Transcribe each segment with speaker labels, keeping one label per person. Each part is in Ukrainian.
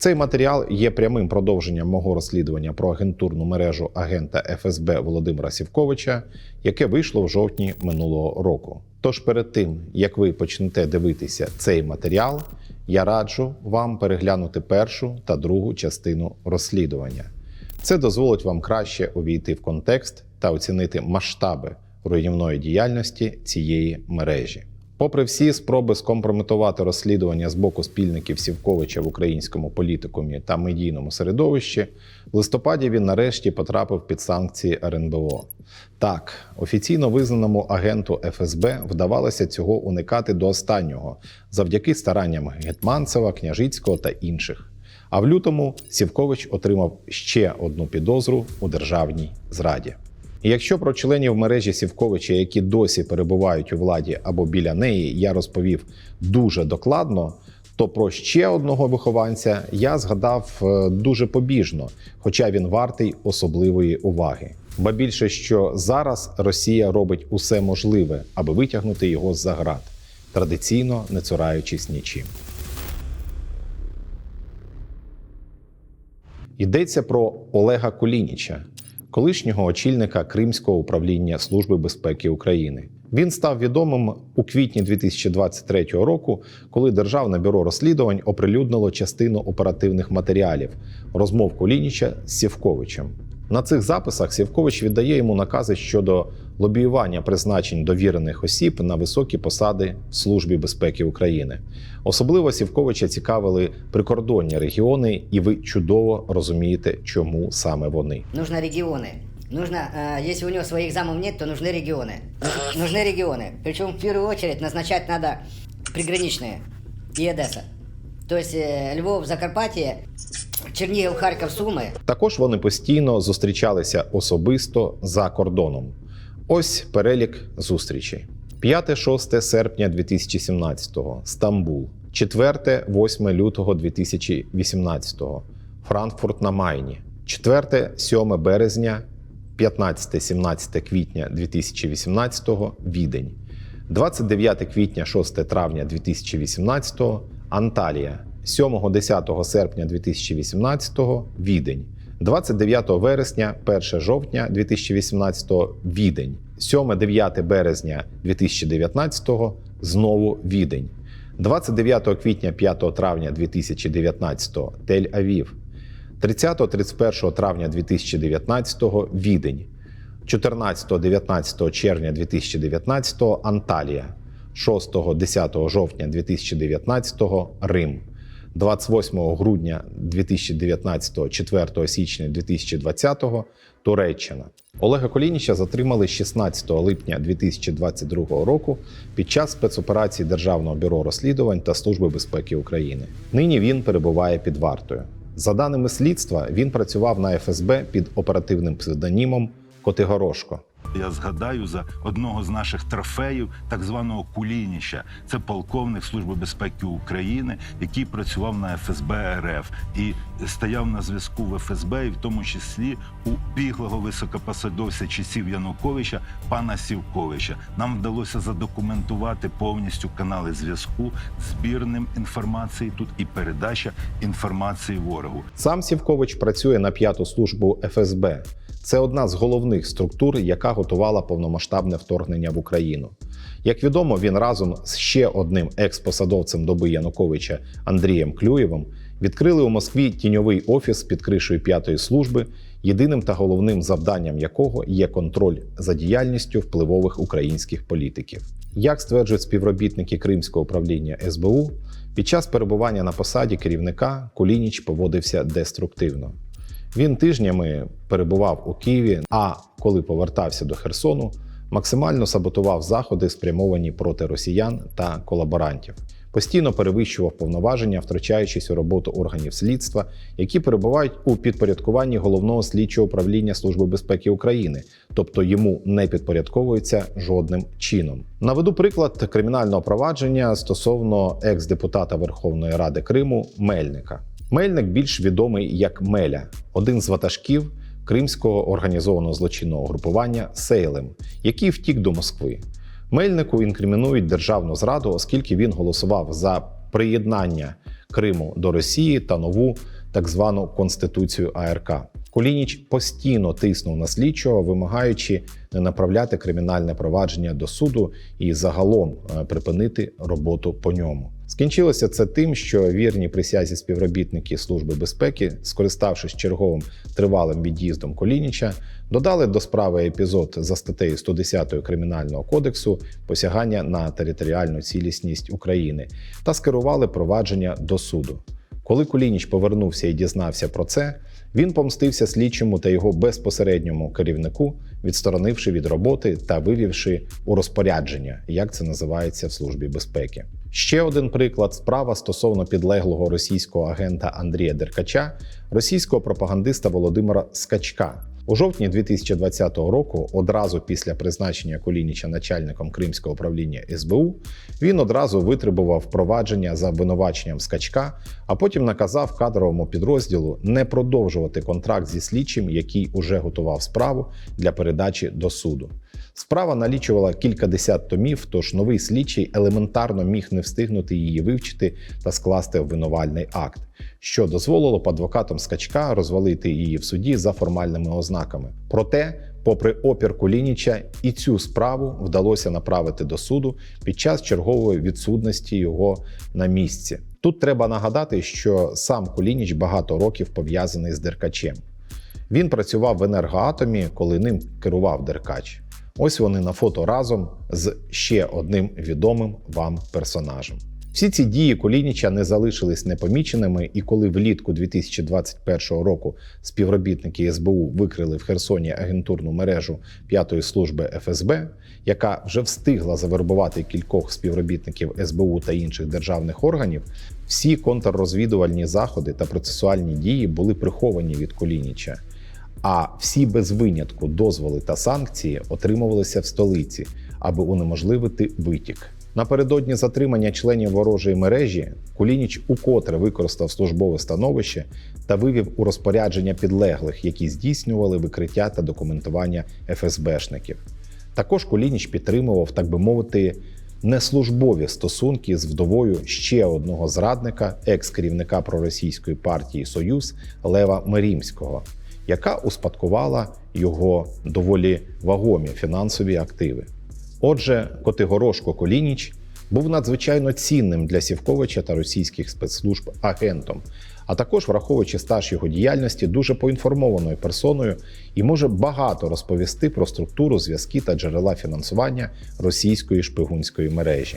Speaker 1: Цей матеріал є прямим продовженням мого розслідування про агентурну мережу агента ФСБ Володимира Сівковича, яке вийшло в жовтні минулого року. Тож перед тим як ви почнете дивитися цей матеріал, я раджу вам переглянути першу та другу частину розслідування. Це дозволить вам краще увійти в контекст та оцінити масштаби руйнівної діяльності цієї мережі. Попри всі спроби скомпрометувати розслідування з боку спільників Сівковича в українському політикумі та медійному середовищі, в листопаді він нарешті потрапив під санкції РНБО. Так, офіційно визнаному агенту ФСБ вдавалося цього уникати до останнього завдяки старанням Гетманцева, Княжицького та інших. А в лютому Сівкович отримав ще одну підозру у державній зраді. Якщо про членів мережі Сівковича, які досі перебувають у владі або біля неї, я розповів дуже докладно, то про ще одного вихованця я згадав е, дуже побіжно, хоча він вартий особливої уваги. Ба більше, що зараз Росія робить усе можливе, аби витягнути його з-за град, традиційно не цураючись нічим. Йдеться про Олега Кулініча, колишнього очільника Кримського управління Служби безпеки України. Він став відомим у квітні 2023 року, коли Державне бюро розслідувань оприлюднило частину оперативних матеріалів розмов Колініча з Сівковичем. На цих записах Сівкович віддає йому накази щодо лобіювання призначень довірених осіб на високі посади в Службі безпеки України. Особливо Сівковича цікавили прикордонні регіони, і ви чудово розумієте, чому саме вони.
Speaker 2: Нужно регионы. Нужно, э, если у него своих замов нет, то нужны регионы. Нуж- Нужны регионы. Причем в первую очередь назначать надо приграничные и Одесса. То есть э, Львов, Закарпатье, Чернигов, Харьков, Сумы.
Speaker 1: Також вони постійно зустрічалися особисто за кордоном. Ось перелік зустрічей: 5-6 серпня 2017-го, Стамбул, 4-8 лютого 2018-го, Франкфурт на Майні, 4-7 березня, 15-17 квітня 2018-го, Відень, 29 квітня 6 травня 2018-го, Анталія, 7-10 серпня 2018 Відень, 29 вересня, 1 жовтня 2018 Відень, 7-9 березня 2019 знову Відень, 29 квітня 5 травня 2019 Тель-Авів, 30-31 травня 2019 Відень, 14-19 червня 2019 Анталія, 6-10 жовтня 2019 Рим, 28 грудня 2019, 4 січня 2020 Туреччина. Олега Колініча затримали 16 липня 2022 року під час спецоперації Державного бюро розслідувань та Служби безпеки України. Нині він перебуває під вартою. За даними слідства, він працював на ФСБ під оперативним псевдонімом Котигорошко.
Speaker 3: Я згадаю за одного з наших трофеїв, так званого Кулініча. Це полковник Служби безпеки України, який працював на ФСБ РФ і стояв на зв'язку в ФСБ, і в тому числі у біглого високопосадовця часів Януковича, пана Сівковича. Нам вдалося задокументувати повністю канали зв'язку, збірним інформації тут і передача інформації ворогу.
Speaker 1: Сам Сівкович працює на п'яту службу ФСБ. Це одна з головних структур, яка готувала повномасштабне вторгнення в Україну. Як відомо, він разом з ще одним екс-посадовцем доби Януковича Андрієм Клюєвим відкрили у Москві тіньовий офіс під кришею п'ятої служби, єдиним та головним завданням якого є контроль за діяльністю впливових українських політиків. Як стверджують співробітники Кримського управління СБУ, під час перебування на посаді керівника Кулініч поводився деструктивно. Він тижнями перебував у Києві, а коли повертався до Херсону, максимально саботував заходи, спрямовані проти росіян та колаборантів. Постійно перевищував повноваження, втручаючись у роботу органів слідства, які перебувають у підпорядкуванні головного слідчого управління Служби безпеки України, тобто йому не підпорядковується жодним чином. Наведу приклад кримінального провадження стосовно екс-депутата Верховної Ради Криму Мельника. Мельник більш відомий як Меля, один з ватажків кримського організованого злочинного групування Сейлем, який втік до Москви. Мельнику інкримінують державну зраду, оскільки він голосував за приєднання Криму до Росії та нову так звану Конституцію АРК. Кулініч постійно тиснув на слідчого, вимагаючи не направляти кримінальне провадження до суду і загалом е, припинити роботу по ньому. Скінчилося це тим, що вірні присязі співробітники Служби безпеки, скориставшись черговим тривалим від'їздом Колініча, додали до справи епізод за статтею 110 Кримінального кодексу посягання на територіальну цілісність України та скерували провадження до суду. Коли Кулініч повернувся і дізнався про це, він помстився слідчому та його безпосередньому керівнику, відсторонивши від роботи та вивівши у розпорядження, як це називається в службі безпеки. Ще один приклад справа стосовно підлеглого російського агента Андрія Деркача, російського пропагандиста Володимира Скачка. У жовтні 2020 року, одразу після призначення Кулініча начальником Кримського управління СБУ, він одразу витребував провадження за обвинуваченням скачка, а потім наказав кадровому підрозділу не продовжувати контракт зі слідчим, який уже готував справу для передачі до суду. Справа налічувала кількадесят томів, тож новий слідчий елементарно міг не встигнути її вивчити та скласти обвинувальний акт, що дозволило б адвокатам скачка розвалити її в суді за формальними ознаками. Проте, попри опір Кулініча, і цю справу вдалося направити до суду під час чергової відсутності його на місці. Тут треба нагадати, що сам Кулініч багато років пов'язаний з Деркачем. Він працював в енергоатомі, коли ним керував Деркач. Ось вони на фото разом з ще одним відомим вам персонажем. Всі ці дії Колініча не залишились непоміченими, і коли влітку 2021 року співробітники СБУ викрили в Херсоні агентурну мережу п'ятої служби ФСБ, яка вже встигла завербувати кількох співробітників СБУ та інших державних органів, всі контррозвідувальні заходи та процесуальні дії були приховані від Колініча. А всі без винятку дозволи та санкції отримувалися в столиці, аби унеможливити витік. Напередодні затримання членів ворожої мережі Кулініч укотре використав службове становище та вивів у розпорядження підлеглих, які здійснювали викриття та документування ФСБшників. Також Кулініч підтримував, так би мовити, неслужбові стосунки з вдовою ще одного зрадника, екс-керівника проросійської партії Союз Лева Мерімського, яка успадкувала його доволі вагомі фінансові активи. Отже, Котигорошко Колініч був надзвичайно цінним для Сівковича та російських спецслужб агентом, а також, враховуючи стаж його діяльності, дуже поінформованою персоною і може багато розповісти про структуру, зв'язки та джерела фінансування російської шпигунської мережі.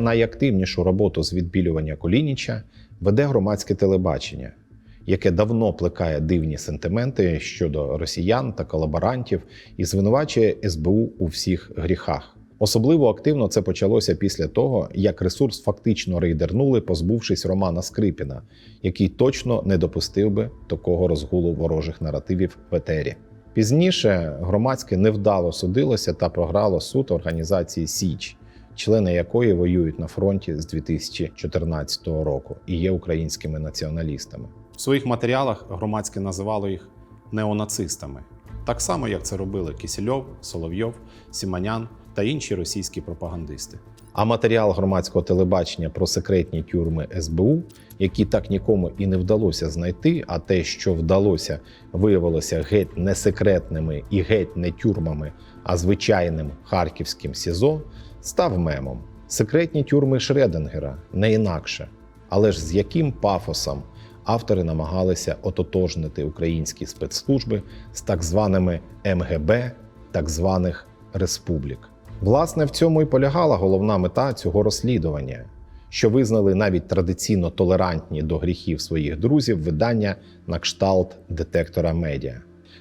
Speaker 1: Найактивнішу роботу з відбілювання Колініча веде громадське телебачення, яке давно плекає дивні сентименти щодо росіян та колаборантів і звинувачує СБУ у всіх гріхах. Особливо активно це почалося після того, як ресурс фактично рейдернули, позбувшись Романа Скрипіна, який точно не допустив би такого розгулу ворожих наративів в етері. Пізніше громадське невдало судилося та програло суд організації Січ, члени якої воюють на фронті з 2014 року і є українськими націоналістами. В своїх матеріалах громадське називало їх неонацистами, так само як це робили Кисельов, Соловйов, Сіманян та інші російські пропагандисти. А матеріал громадського телебачення про секретні тюрми СБУ, які так нікому і не вдалося знайти, а те, що вдалося, виявилося геть не секретними і геть не тюрмами, а звичайним харківським СІЗО, став мемом. Секретні тюрми Шреденгера не інакше. Але ж з яким пафосом автори намагалися ототожнити українські спецслужби з так званими МГБ, так званих республік. Власне, в цьому і полягала головна мета цього розслідування, що визнали навіть традиційно толерантні до гріхів своїх друзів видання на кшталт детектора медіа.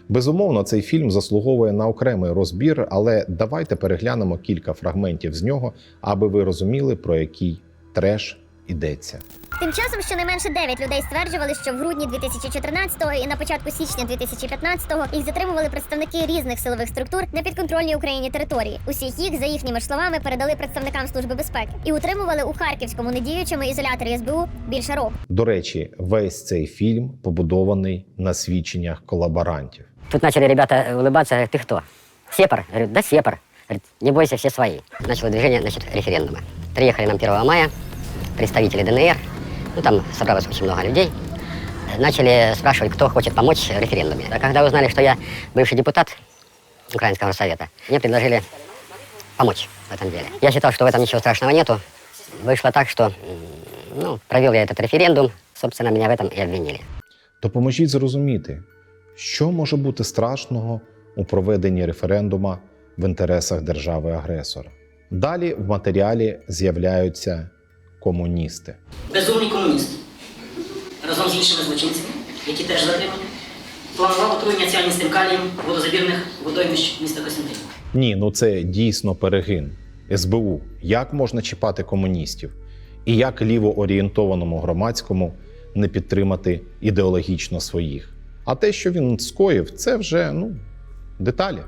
Speaker 1: Безумовно, цей фільм заслуговує на окремий розбір, але давайте переглянемо кілька фрагментів з нього, аби ви розуміли, про який треш йдеться.
Speaker 4: Тим часом щонайменше 9 людей стверджували, що в грудні 2014-го і на початку січня 2015-го їх затримували представники різних силових структур на підконтрольній Україні території. Усіх їх, за їхніми ж словами, передали представникам служби безпеки і утримували у харківському недіючому ізоляторі СБУ більше року.
Speaker 1: До речі, весь цей фільм побудований на свідченнях колаборантів.
Speaker 5: Тут начали ребята улыбаться, ты кто? Сепар? Я говорю, да Сепар. Говорит, не бойся, все свои. Начало движение, значит, референдума. Приехали нам 1 мая представители ДНР, ну там собралось очень много людей. Начали спрашивать, кто хочет помочь в референдуме. А когда узнали, что я бывший депутат Украинского совета, мне предложили помочь в этом деле. Я считал, что в этом ничего страшного нету. Вышло так, что м, ну, провел я этот референдум, собственно, меня в этом и обвинили.
Speaker 1: Допоможіть зрозуміти, що може бути страшного у проведенні референдума в інтересах держави-агресора. Далі в матеріалі з'являються комуністи.
Speaker 6: безумний комуніст разом з іншими злочинцями, які теж затримані, планував отруєння ціаністим калієм водозабірних водоймищ міста Костянтинів.
Speaker 1: Ні, ну це дійсно перегин. СБУ. Як можна чіпати комуністів? І як лівоорієнтованому громадському не підтримати ідеологічно своїх? А те, що він скоїв, це вже ну, деталі.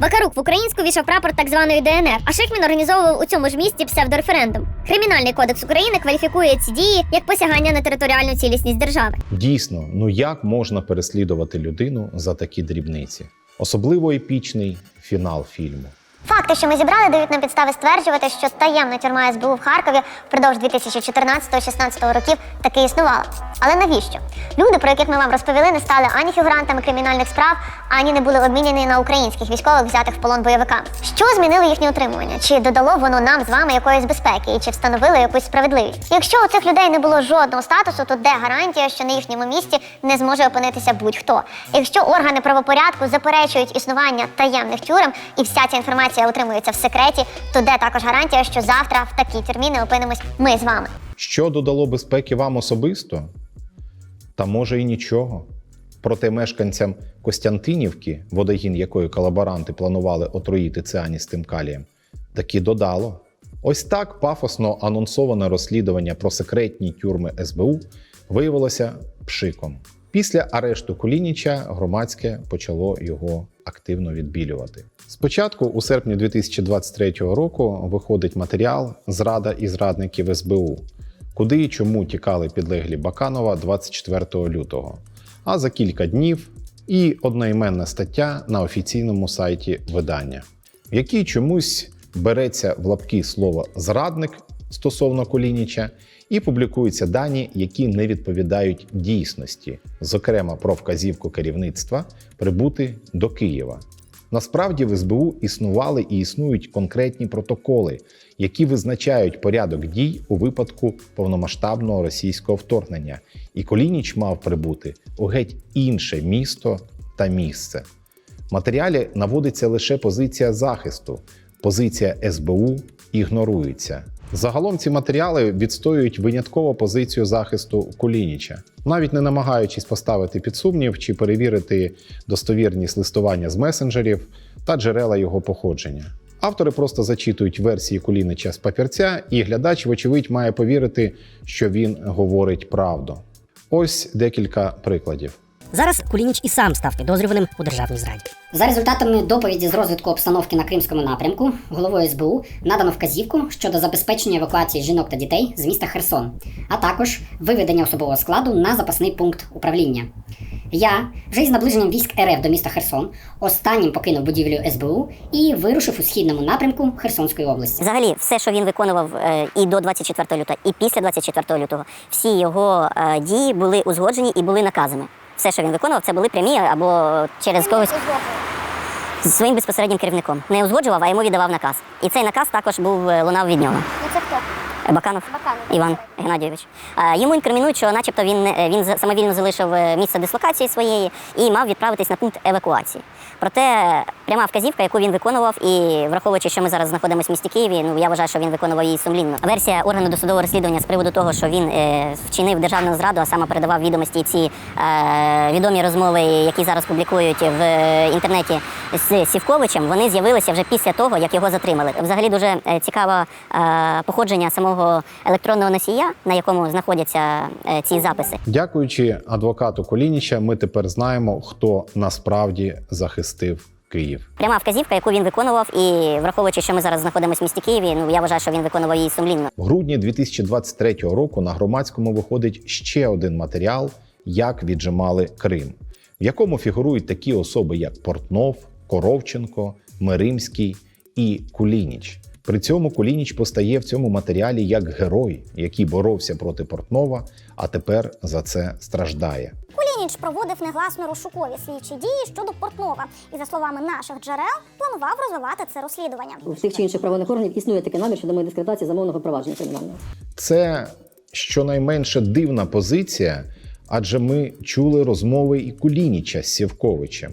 Speaker 4: Вакарук в українську вішав прапор так званої ДНР, а Шихмін організовував у цьому ж місті псевдореферендум. Кримінальний кодекс України кваліфікує ці дії як посягання на територіальну цілісність держави.
Speaker 1: Дійсно, ну як можна переслідувати людину за такі дрібниці? Особливо епічний фінал фільму.
Speaker 7: Факти, що ми зібрали, дають нам підстави стверджувати, що таємна тюрма СБУ в Харкові впродовж 2014-16 років таки існувала. Але навіщо? Люди, про яких ми вам розповіли, не стали ані фігурантами кримінальних справ, ані не були обміняні на українських військових, взятих в полон бойовиками. Що змінило їхнє утримування? Чи додало воно нам з вами якоїсь безпеки, і чи встановило якусь справедливість? Якщо у цих людей не було жодного статусу, то де гарантія, що на їхньому місці не зможе опинитися будь-хто? Якщо органи правопорядку заперечують існування таємних тюрем і вся ця інформація утримується в секреті, то де також гарантія, що завтра в такій тюрмі опинимось ми з вами?
Speaker 1: Що додало безпеки вам особисто? Та може і нічого. Проте мешканцям Костянтинівки, водогін якої колаборанти планували отруїти цианістим калієм, таки додало. Ось так пафосно анонсоване розслідування про секретні тюрми СБУ виявилося пшиком. Після арешту Кулініча громадське почало його активно відбілювати. Спочатку, у серпні 2023 року, виходить матеріал Зрада і зрадників СБУ, куди і чому тікали підлеглі Баканова 24 лютого. А за кілька днів і одноіменна стаття на офіційному сайті видання, в якій чомусь береться в лапки слово зрадник стосовно Колініча, і публікуються дані, які не відповідають дійсності, зокрема про вказівку керівництва прибути до Києва. Насправді в СБУ існували і існують конкретні протоколи, які визначають порядок дій у випадку повномасштабного російського вторгнення, і Колініч мав прибути у геть інше місто та місце. В матеріалі наводиться лише позиція захисту, позиція СБУ ігнорується. Загалом ці матеріали відстоюють винятково позицію захисту Кулініча, навіть не намагаючись поставити під сумнів чи перевірити достовірність листування з месенджерів та джерела його походження. Автори просто зачитують версії Кулінича з папірця, і глядач, вочевидь, має повірити, що він говорить правду. Ось декілька прикладів.
Speaker 8: Зараз Кулініч і сам став підозрюваним у державній зраді.
Speaker 9: За результатами доповіді з розвитку обстановки на Кримському напрямку головою СБУ надано вказівку щодо забезпечення евакуації жінок та дітей з міста Херсон, а також виведення особового складу на запасний пункт управління. Я вже із наближенням військ РФ до міста Херсон останнім покинув будівлю СБУ і вирушив у східному напрямку Херсонської області.
Speaker 5: Взагалі, все, що він виконував е, і до 24 лютого, і після 24 лютого, всі його е, дії були узгоджені і були наказами. Все, що він виконував, це були прямі або через когось з своїм безпосереднім керівником. Не узгоджував, а йому віддавав наказ. І цей наказ також був е, лунав від нього.
Speaker 7: Ну це хто?
Speaker 5: Баканов, Іван Геннадійович. Е, Йому інкримінують, що начебто він, він за- самовільно залишив е, місце дислокації своєї і мав відправитись на пункт евакуації. Проте пряма вказівка, яку він виконував, і враховуючи, що ми зараз знаходимося в місті Києві, ну я вважаю, що він виконував її сумлінно. Версія органу досудового розслідування з приводу того, що він е, вчинив державну зраду, а саме передавав відомості ці е, відомі розмови, які зараз публікують в е, інтернеті з Сівковичем, вони з'явилися вже після того, як його затримали. Взагалі дуже е, цікаве е, походження самого електронного носія, на якому знаходяться е, ці записи.
Speaker 1: Дякуючи адвокату Колініча, ми тепер знаємо, хто насправді захистив Київ.
Speaker 5: Пряма вказівка, яку він виконував, і враховуючи, що ми зараз знаходимося в місті Києві, ну я вважаю, що він виконував її сумлінно.
Speaker 1: В грудні 2023 року на громадському виходить ще один матеріал, як віджимали Крим, в якому фігурують такі особи, як Портнов, Коровченко, Миримський і Кулініч. При цьому Кулініч постає в цьому матеріалі як герой, який боровся проти Портнова, а тепер за це страждає.
Speaker 10: Кулініч проводив негласно розшукові слідчі дії щодо Портнова і, за словами наших джерел, планував розвивати це розслідування.
Speaker 11: У всіх чи інших правоохоронних органів існує такий намір щодо моєї дискредитації замовного провадження кримінального.
Speaker 1: Це щонайменше дивна позиція, адже ми чули розмови і Кулініча з Сєвковичем,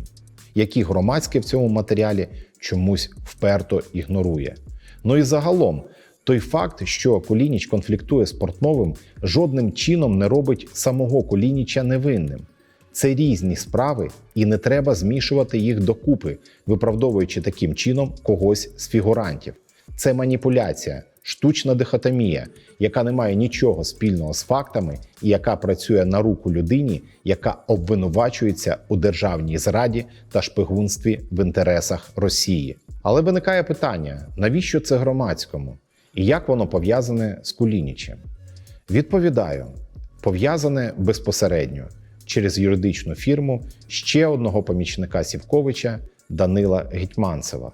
Speaker 1: які громадське в цьому матеріалі чомусь вперто ігнорує. Ну і загалом, той факт, що Кулініч конфліктує з Портновим, жодним чином не робить самого Кулініча невинним. Це різні справи, і не треба змішувати їх докупи, виправдовуючи таким чином когось з фігурантів. Це маніпуляція, штучна дихотомія, яка не має нічого спільного з фактами і яка працює на руку людині, яка обвинувачується у державній зраді та шпигунстві в інтересах Росії. Але виникає питання: навіщо це громадському? І як воно пов'язане з Кулінічем? Відповідаю, пов'язане безпосередньо через юридичну фірму ще одного помічника Сівковича Данила Гетьманцева.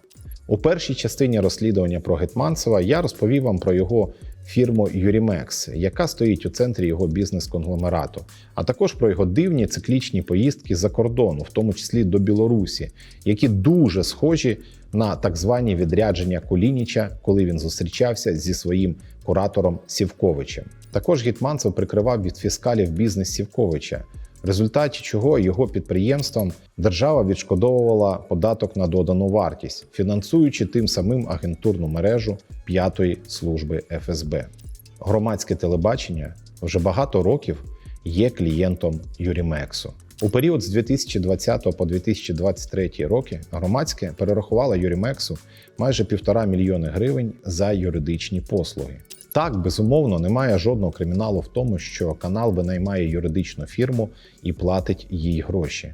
Speaker 1: У першій частині розслідування про Гетманцева я розповів вам про його фірму Юрімекс, яка стоїть у центрі його бізнес-конгломерату, а також про його дивні циклічні поїздки за кордону, в тому числі до Білорусі, які дуже схожі на так звані відрядження Кулініча, коли він зустрічався зі своїм куратором Сівковичем. Також Гетманцев прикривав від фіскалів бізнес Сівковича, в результаті чого його підприємствам держава відшкодовувала податок на додану вартість, фінансуючи тим самим агентурну мережу п'ятої служби ФСБ. Громадське телебачення вже багато років є клієнтом Юрімексу. У період з 2020 по 2023 роки громадське перерахувало Юрімексу майже півтора мільйони гривень за юридичні послуги. Так, безумовно, немає жодного криміналу в тому, що канал винаймає юридичну фірму і платить їй гроші.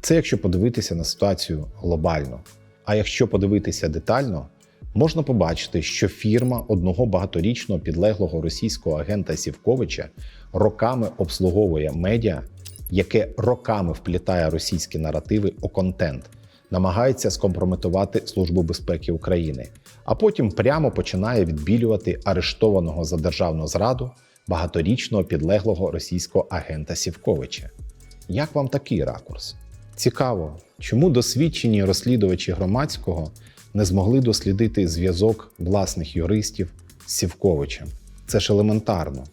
Speaker 1: Це якщо подивитися на ситуацію глобально. А якщо подивитися детально, можна побачити, що фірма одного багаторічного підлеглого російського агента Сівковича роками обслуговує медіа, яке роками вплітає російські наративи у контент, намагається скомпрометувати Службу безпеки України, а потім прямо починає відбілювати арештованого за державну зраду багаторічного підлеглого російського агента Сівковича. Як вам такий ракурс? Цікаво, чому досвідчені розслідувачі громадського не змогли дослідити зв'язок власних юристів з Сівковичем? Це ж елементарно.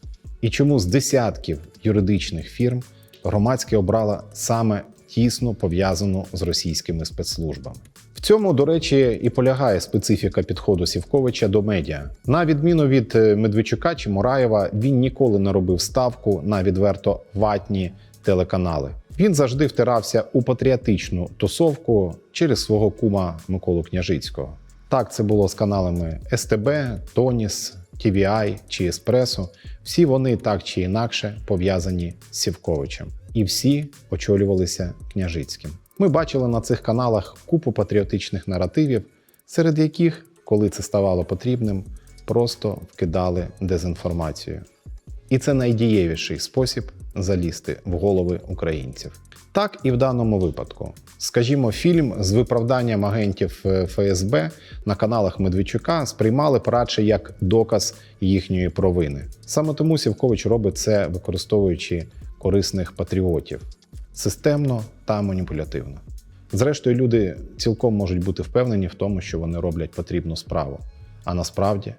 Speaker 1: І чому з десятків юридичних фірм громадське обрала саме тісно пов'язану з російськими спецслужбами? В цьому, до речі, і полягає специфіка підходу Сівковича до медіа. На відміну від е, Медведчука чи Мураєва, він ніколи не робив ставку на відверто ватні телеканали. Він завжди втирався у патріотичну тусовку через свого кума Миколу Княжицького. Так це було з каналами СТБ, Тоніс, TVI чи Еспресо. Всі вони так чи інакше пов'язані з Сівковичем. І всі очолювалися Княжицьким. Ми бачили на цих каналах купу патріотичних наративів, серед яких, коли це ставало потрібним, просто вкидали дезінформацію. І це найдієвіший спосіб залізти в голови українців. Так і в даному випадку. Скажімо, фільм з виправданням агентів е, ФСБ на каналах Медведчука сприймали радше як доказ їхньої провини. Саме тому Сівкович робить це, використовуючи корисних патріотів системно та маніпулятивно. Зрештою, люди цілком можуть бути впевнені в тому, що вони роблять потрібну справу, а насправді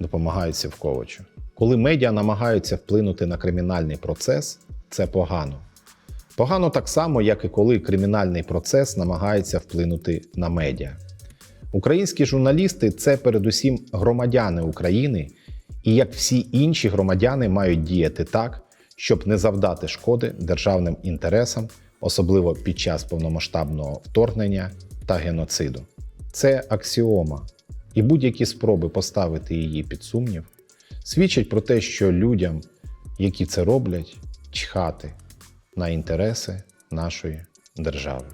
Speaker 1: допомагають Сівковичу. Коли медіа намагаються вплинути на кримінальний процес, це погано. Погано так само, як і коли кримінальний процес намагається вплинути на медіа. Українські журналісти це передусім громадяни України, і як всі інші громадяни мають діяти так, щоб не завдати шкоди державним інтересам, особливо під час повномасштабного вторгнення та геноциду. Це аксіома, і будь-які спроби поставити її під сумнів свідчать про те, що людям, які це роблять, чхати на інтереси нашої держави.